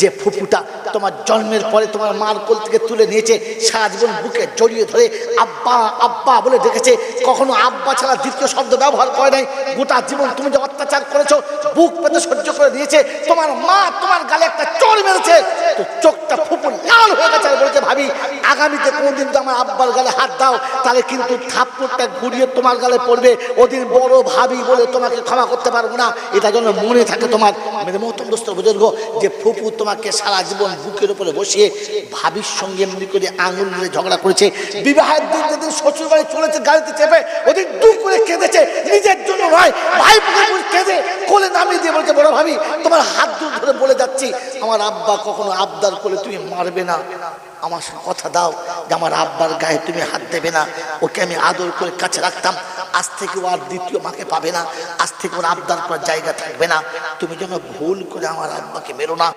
যে ফুপুটা তোমার জন্মের পরে তোমার মার কোল থেকে তুলে নিয়েছে, সারা জীবন বুকে জড়িয়ে ধরে আব্বা আব্বা বলে ডেকেছে, কখনো আব্বা ছাড়া দ্বিতীয় শব্দ ব্যবহার করে নাই। গোটা জীবন তুমি যে অত্যাচার করেছ, বুক পেতে সহ্য করে দিয়েছে। তোমার মা তোমার গালে একটা চড় মেরেছে তো চোখটা ফুপু লাল হয়ে গেছে আর বলেছে ভাবি আগামীতে কোনদিন তো আমার আব্বার গালে হাত দাও, তাহলে কিন্তু থাপ্পড়টা ঘুরিয়ে তোমার গালে পড়বে। ওদিন বড় ভাবি বলে তোমাকে ক্ষমা করতে পারব না। এটা যেন মনে থাকে তোমার। মেরে মতন দোস্ত বুজুর্গ, যে ফুপু তোমাকে সারা জীবন বুকের উপরে বসিয়ে ভাবির সঙ্গে এমনি করে আঙুল নিয়ে ঝগড়া করেছে। বিবাহের দিন যেদিন শ্বশুর বাড়ি চলেছে, গাড়িতে চেপে ওদিন দু করে কেঁদেছে। নিজের জন্য নয় ভাই কেঁদে কোলে নামিয়ে দিয়ে বলছে, বড় ভাবি, তোমার হাত দূর ধরে বলে যাচ্ছি, আমার আব্বা কখনো আবদার করে তুমি মারবে না। আমার কথা দাও যে আমার আব্বার গায়ে তুমি হাত দেবে না। ওকে আমি আদর করে কাছে রাখতাম। আজ থেকে ও আর দ্বিতীয় মাকে পাবে না। আজ থেকে ওর আবদার করার জায়গা থাকবে না। তুমি যেন ভুল করে আমার আব্বাকে মেরো না।